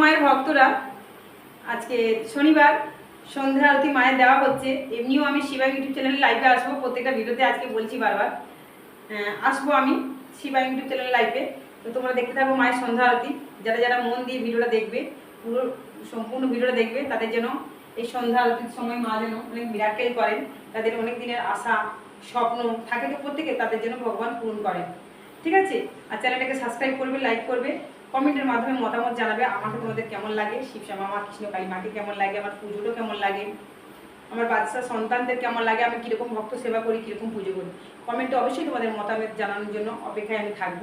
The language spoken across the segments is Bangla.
মায়ের ভক্তরা আজকে শনিবার সন্ধ্যা আরতি মায়ের দেওয়া হচ্ছে। এমনিও আমি শিবা ইউটিউব চ্যানেলে লাইভে আসব, প্রত্যেকটা ভিডিওতে আজকে বলছি বারবার। আসব আমি শিবা ইউটিউব চ্যানেলে লাইভে তো তোমরা দেখতে থাকো মায়ের সন্ধ্যা আরতি। যারা যারা মন দিয়ে ভিডিওটা দেখবে, পুরো সম্পূর্ণ ভিডিওটা দেখবে, তাদের যেন এই সন্ধ্যা আরতির সময় মা যেন অনেক মিরাকেল করেন, তাদের অনেক দিনের আশা, স্বপ্ন থাকে তো প্রত্যেকে তাদের যেন ভগবান পূরণ করেন। ঠিক আছে? আর চ্যানেলটাকে সাবস্ক্রাইব করবে লাইক করবে। কমেন্টের মাধ্যমে মতামত জানাবে, আমাকে তোমাদের কেমন লাগে? শিবশ্যামা মা কৃষ্ণ কালী মাকে কেমন লাগে? আমার পুজোটা কেমন লাগে? আমার বাচ্চা সন্তানদের কেমন লাগে? আমি কীরকম ভক্ত সেবা করি, কীরকম পুজো করি? কমেন্টে অবশ্যই তোমাদের মতামত জানানোর জন্য অপেক্ষায় আমি থাকব।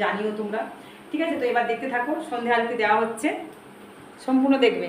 জানিও তোমরা। ঠিক আছে, তো এবার দেখতে থাকো সন্ধ্যা আরতি দেওয়া হচ্ছে। সম্পূর্ণ দেখবে।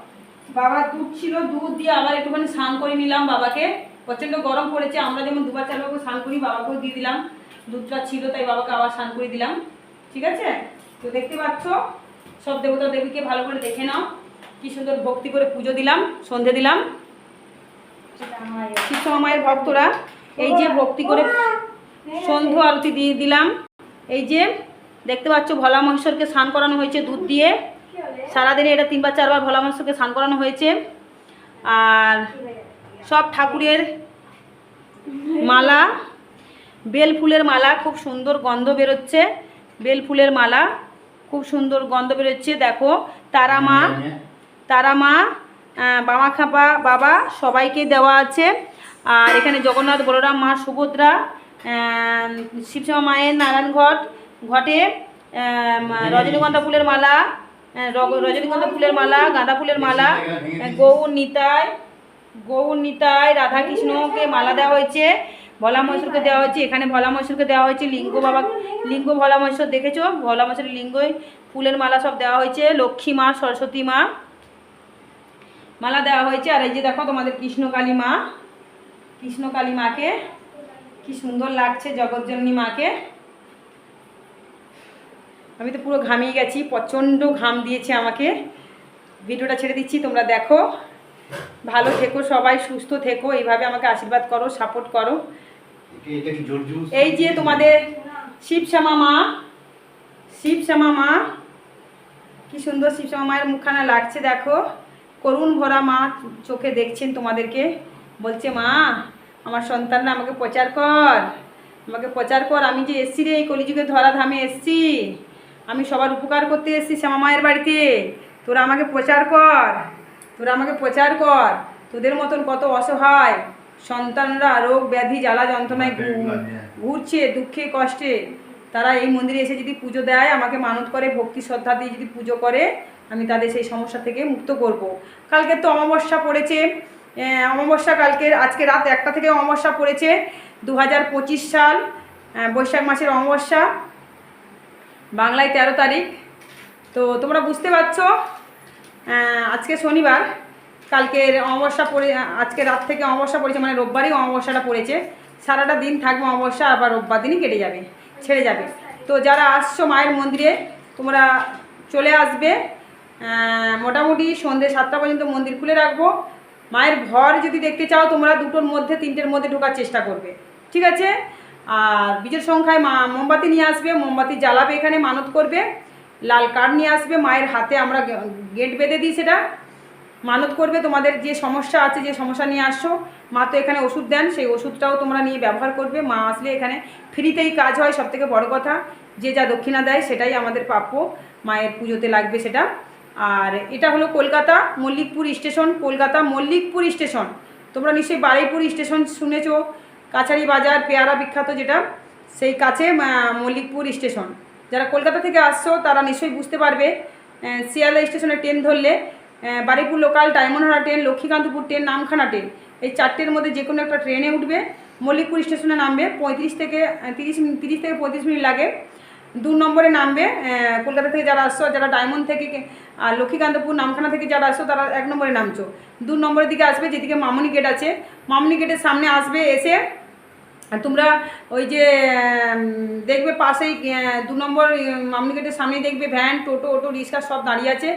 বাবার দুধ ছিল, দুধ দিয়ে আবার একটুখানি স্নান করে নিলাম বাবাকে। প্রচণ্ড গরম পড়েছে, আমরা যেমন দুবার চারবার স্নান করি, বাবাকেও দিয়ে দিলাম। দুধটা ছিল, তাই বাবাকে আবার স্নান করে দিলাম। ঠিক আছে? তো দেখতে পাচ্ছ, সব দেবতা দেবীকে ভালো করে দেখে নাও। কি সুন্দর ভক্তি করে পুজো দিলাম, সন্ধে দিলাম। শিবসমা মায়ের ভক্তরা, এই যে ভক্তি করে সন্ধ্যা আরতি দিয়ে দিলাম। এই যে দেখতে পাচ্ছ, ভোলা মহেশ্বরকে স্নান করানো হয়েছে দুধ দিয়ে। সারাদিনে এটা তিনবার, চারবার ভোলা মহেশ্বরকে স্নান করানো হয়েছে। আর সব ঠাকুরের মালা, বেল ফুলের মালা, খুব সুন্দর গন্ধ বেরোচ্ছে। বেল ফুলের মালা, খুব সুন্দর গন্ধ বেরোচ্ছে। দেখো, তারা মা তারা মা বামা খাপা বাবা সবাইকে দেওয়া আছে। আর এখানে জগন্নাথ, বলরাম, মা সুভদ্রা শিবশ্যামা মায়ের নারায়ণ ঘট, ঘটে রজনীগন্ধা ফুলের মালা রজনীগন্ধা ফুলের মালা গাঁদা ফুলের মালা আহ, গৌর নিতাই গৌর নিতাই রাধাকৃষ্ণকে মালা দেওয়া হয়েছে ভোলা মহেশ্বরকে দেওয়া হয়েছে এখানে ভোলা মহেশ্বরকে দেওয়া হয়েছে লিঙ্গ বাবা লিঙ্গ ভোলা মহেশ্বর দেখেছ? ভোলা মহেশ্বরের লিঙ্গই ফুলের মালা সব দেওয়া হয়েছে লক্ষ্মী মা সরস্বতী মা মালা দেওয়া হয়েছে আর এই যে দেখো তোমাদের কৃষ্ণকালী মা কৃষ্ণকালী মাকে কি সুন্দর লাগছে জগৎজননী মাকে। আমি তো পুরো ঘামিয়ে গেছি, প্রচণ্ড ঘাম দিয়েছে আমাকে। ভিডিওটা ছেড়ে দিচ্ছি, তোমরা দেখো। ভালো থেকো সবাই, সুস্থ থেকো, এইভাবে আমাকে আশীর্বাদ করো সাপোর্ট করো। এই যে তোমাদের শিব শ্যামা মা শিব শ্যামা মা, কি সুন্দর শিব শ্যামা মায়ের মুখখানা লাগছে, দেখো। করুণ ভরা মা চোখে দেখছেন তোমাদেরকে। বলছে, মা, আমার সন্তানরা আমাকে প্রচার কর। আমাকে প্রচার কর। আমি যে এসছি রে, এই কলিযুগে ধরা ধামে এসছি। আমি সবার উপকার করতে এসছি শ্যামা মায়ের বাড়িতে। তোরা আমাকে প্রচার কর। তোরা আমাকে প্রচার কর। তোদের মতন কত অসহায় সন্তানরা রোগ ব্যাধি জ্বালা যন্ত্রণায় ঘুরছে দুঃখে কষ্টে। তারা এই মন্দিরে এসে যদি পুজো দেয় আমাকে মানত করে ভক্তি শ্রদ্ধা দিয়ে যদি পুজো করে আমি তাদের সেই সমস্যা থেকে মুক্ত করব। কালকে তো অমাবস্যা পড়েছে। অমাবস্যা কালকে আজকে রাত একটা থেকে অমাবস্যা পড়েছে। দু হাজার পঁচিশ সাল বৈশাখ মাসের অমাবস্যা। বাংলায় তেরো তারিখ। তো তোমরা বুঝতে পারছ আজকে শনিবার, কালকের অমাবস্যা পড়ে, আজকে রাত থেকে অমাবস্যা পড়েছে মানে রোববারই অমাবস্যাটা পড়েছে। সারাটা দিন থাকবে অমাবস্যা, আবার রোববার দিনই কেটে যাবে, ছেড়ে যাবে। তো যারা আসছো মায়ের মন্দিরে, তোমরা চলে আসবে। মোটামুটি সন্ধ্যে সাতটা পর্যন্ত মন্দির খুলে রাখব। মায়ের ঘর যদি দেখতে চাও, তোমরা দুটোর মধ্যে, তিনটের মধ্যে ঢোকার চেষ্টা করবে। ঠিক আছে? আর বীজের সংখ্যায় মা মোমবাতি নিয়ে আসবে, মোমবাতি জ্বালাবে এখানে, মানত করবে। লাল কার্ড নিয়ে আসবে, মায়ের হাতে আমরা গেট বেঁধে দিই সেটা। মানত করবে, তোমাদের যে সমস্যা আছে, যে সমস্যা নিয়ে আসছো, মা তো এখানে ওষুধ দেন, সেই ওষুধটাও তোমরা নিয়ে ব্যবহার করবে। মা আসলে এখানে ফ্রিতেই কাজ হয় সব থেকে বড় কথা। যে যা দক্ষিণা দেয়, সেটাই আমাদের প্রাপ্য। মায়ের পুজোতে লাগবে সেটা। আর এটা হলো কলকাতা মল্লিকপুর স্টেশন, কলকাতা মল্লিকপুর স্টেশন। তোমরা নিশ্চয়ই বারুইপুর স্টেশন শুনেছো। কাছারি বাজার পেয়ারা বিখ্যাত যেটা সেই কাছে মল্লিকপুর স্টেশন। যারা কলকাতা থেকে আসছো তারা নিশ্চয়ই বুঝতে পারবে শিয়ালদা স্টেশনে ট্রেন ধরলে আহ, Baruipur local Diamond Harbour train Lakshmikantapur train Namkhana train এই চারটের মধ্যে যে কোনো একটা ট্রেনে উঠবে মল্লিকপুর স্টেশনে নামবে পঁয়ত্রিশ থেকে তিরিশ তিরিশ থেকে পঁয়ত্রিশ মিনিট লাগে। দু নম্বরে নামবে কলকাতা থেকে যারা আসছো যারা ডায়মন্ড থেকে আর লক্ষ্মীকান্তপুর নামখানা থেকে যারা আসছো তারা এক নম্বরে নামছো। দু নম্বরের দিকে আসবে যেদিকে মামনি গেট আছে। মামনি গেটের সামনে আসবে এসে তোমরা ওই যে দেখবে পাশেই দু নম্বর উম, মামনি গেটের সামনেই দেখবে ভ্যান টোটো অটো রিক্সা সব দাঁড়িয়ে আছে।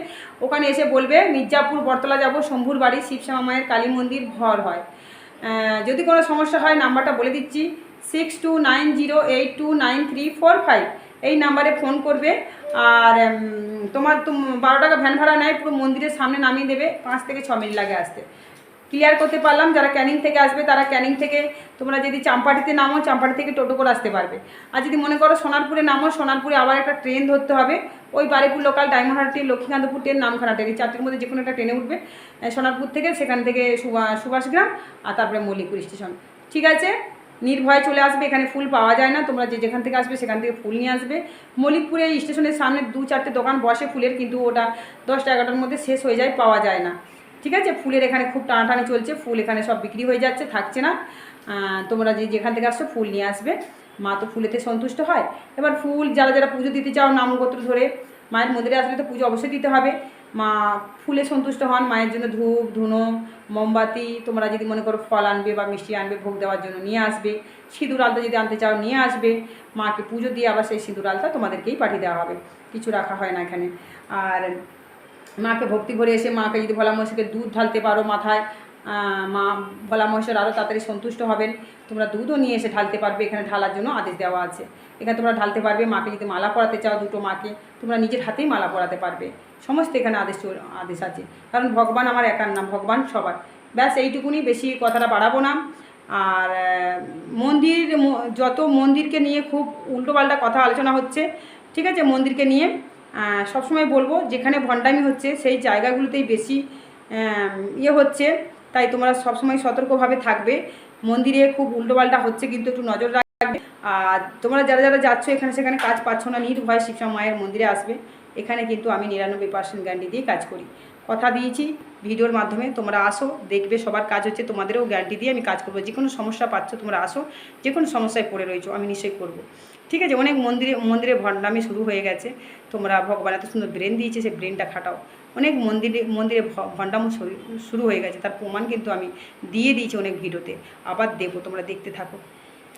ওখানে এসে বলবে মির্জাপুর বটতলা যাব শম্ভুর বাড়ি শিবশ্যামা মায়ের কালী মন্দির ঘর হয়। যদি কোনো সমস্যা হয় নাম্বারটা বলে দিচ্ছি six two nine zero eight two nine three four five এই নাম্বারে ফোন করবে। আর তোমার তুম বারো টাকা ভ্যান ভাড়া নেয় পুরো মন্দিরের সামনে নামিয়ে দেবে পাঁচ থেকে ছ মিনিট লাগে আসতে। ক্লিয়ার করতে পারলাম, যারা ক্যানিং থেকে আসবে তারা ক্যানিং থেকে, তোমরা যদি চাম্পাটিতে নামো, চাম্পাটি থেকে টোটো করে আসতে পারবে। আর যদি মনে করো সোনারপুরে নামো, সোনারপুরে আবার একটা ট্রেন ধরতে হবে। ওই Baruipur local Diamond train Lakshmikantapur train Namkhana train চারটির মধ্যে যে কোনো একটা ট্রেনে উঠবে। সোনারপুর থেকে, সেখান থেকে সুভা- সুভাষগ্রাম আর তারপরে মল্লিকপুর স্টেশন ঠিক আছে? নির্ভয়ে চলে আসবে, এখানে ফুল পাওয়া যায় না। তোমরা যে যেখান থেকে আসবে, সেখান থেকে ফুল নিয়ে আসবে। মল্লিকপুরে স্টেশনের সামনে দু চারটে দোকান বসে ফুলের, কিন্তু ওটা দশটা এগারোটার মধ্যে শেষ হয়ে যায়, পাওয়া যায় না। ঠিক আছে? ফুলের এখানে খুব টানাটানি চলছে, ফুল এখানে সব বিক্রি হয়ে যাচ্ছে, থাকছে না। তোমরা যে যেখান থেকে আসছো ফুল নিয়ে আসবে। মা তো ফুলেতে সন্তুষ্ট হয়। এবার ফুল যারা যারা পুজো দিতে চাও, নামগোত্র ধরে মায়ের মন্দিরে আসলে তো পুজো অবশ্যই দিতে হবে। মা ফুলে সন্তুষ্ট হন, মায়ের জন্য ধূপ, ধুনো, মোমবাতি, তোমরা যদি মনে করো ফল আনবে বা মিষ্টি আনবে, ভোগ দেওয়ার জন্য নিয়ে আসবে। সিঁদুর আলতা যদি আনতে চাও, নিয়ে আসবে। মাকে পুজো দিয়ে আবার সেই সিঁদুর আলতা তোমাদেরকেই পাঠিয়ে দেওয়া হবে। কিছু রাখা হয় না এখানে। আর মাকে ভক্তি ভরে এসে মাকে যদি ভোলা মহিষকে দুধ ঢালতে পারো মাথায় মা ভোলা মহেশ্বর আরও তাড়াতাড়ি সন্তুষ্ট হবেন। তোমরা দুধও নিয়ে এসে ঢালতে পারবে, এখানে ঢালার জন্য আদেশ দেওয়া আছে। এখানে তোমরা ঢালতে পারবে, মাকে যদি মালা পরাতে চাও দুটো মাকে, তোমরা নিজের হাতেই মালা পরাতে পারবে। সমস্ত এখানে আদেশ আদেশ আছে। কারণ ভগবান আমার একার নাম, ভগবান সবার। ব্যাস, এইটুকুনি, বেশি কথাটা বাড়াবো না। আর মন্দির যত মন্দিরকে নিয়ে খুব উল্টোপাল্টা কথা আলোচনা হচ্ছে, ঠিক আছে, মন্দিরকে নিয়ে সবসময় বলব, যেখানে ভণ্ডামি হচ্ছে, সেই জায়গাগুলোতেই বেশি ইয়ে হচ্ছে। তাই তোমরা সবসময় সতর্কভাবে থাকবে। মন্দিরে খুব উল্টোপাল্টা হচ্ছে, কিন্তু একটু নজর রাখবে। আর তোমরা যারা যারা যাচ্ছ, এখানে সেখানে কাজ পাচ্ছ না, নির্ভয় শিক্ষা মায়ের মন্দিরে আসবে। এখানে কিন্তু আমি নিরানব্বই পার্সেন্ট গ্যারান্টি দিয়ে কাজ করি। কথা দিয়েছি, ভিডিওর মাধ্যমে তোমরা আসো, দেখবে সবার কাজ হচ্ছে, তোমাদেরও গ্যারান্টি দিয়ে আমি কাজ করব। যে কোনো সমস্যা পাচ্ছ, তোমরা আসো। যে কোনো সমস্যায় পড়ে রয়েছো, আমি নিশ্চয়ই করব। ঠিক আছে, অনেক মন্দিরে মন্দিরে ভণ্ডামি শুরু হয়ে গেছে। তোমরা ভগবান এত সুন্দর ব্রেন দিয়েছে সেই ব্রেনটা খাটাও। অনেক মন্দিরে মন্দিরে ভণ্ডামো শুরু হয়ে গেছে। তার প্রমাণ কিন্তু আমি দিয়ে দিয়েছি অনেক ভিডিওতে। আবার দেবো তোমরা দেখতে থাকো।